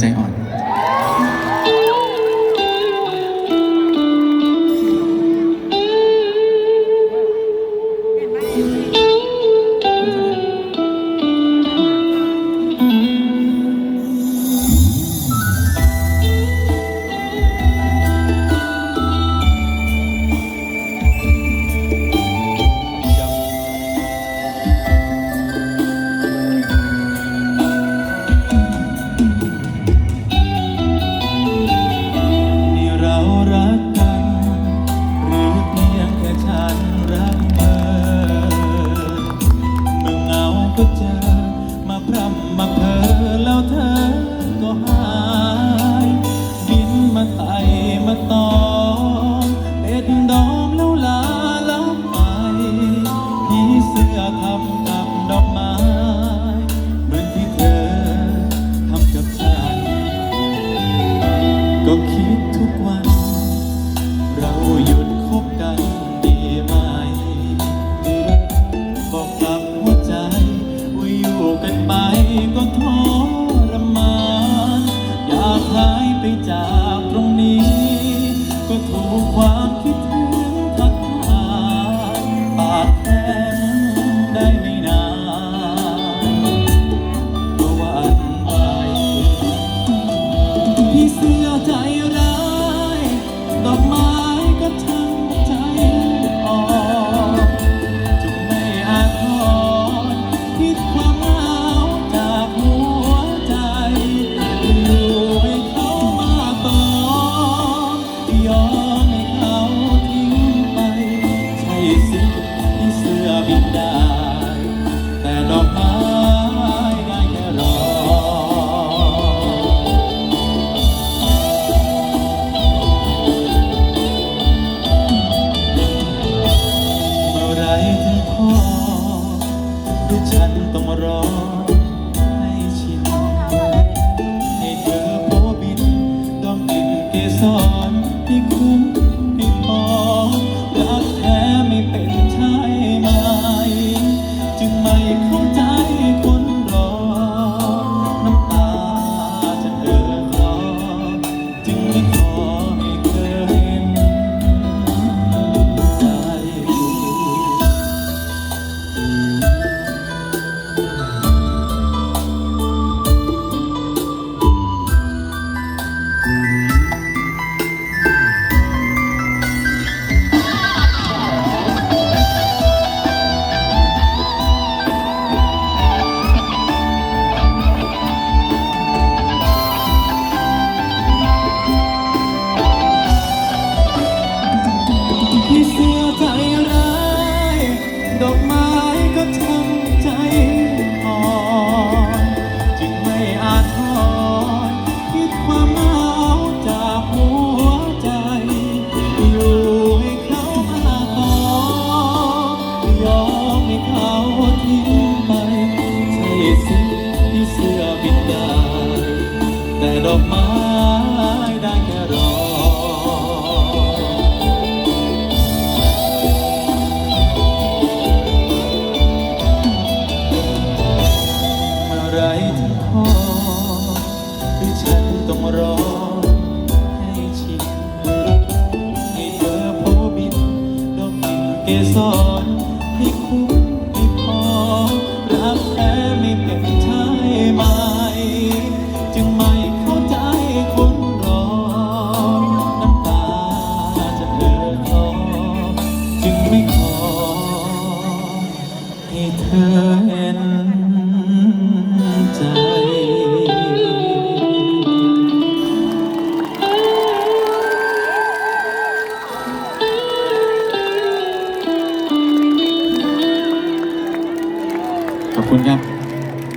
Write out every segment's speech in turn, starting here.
ใจอ่อน มักเธอแล้วเธอก็หายบินมาไต่มาตอมเป็นดอมแล้วลา ไปจาก ต้องรอ ให้เขาทิ้งไปใช่สิที่เสื้อบินได้แต่ดอกไม้ได้รอเมื่อไรจะพอหรืฉันต้องรอให้ชินให้เธอพบบินดอกกินเกสร ขอบคุณครับ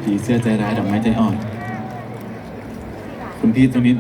ผีเสื้อใจร้ายดอกไม้ใจอ่อน คุณพี่ตรงนี้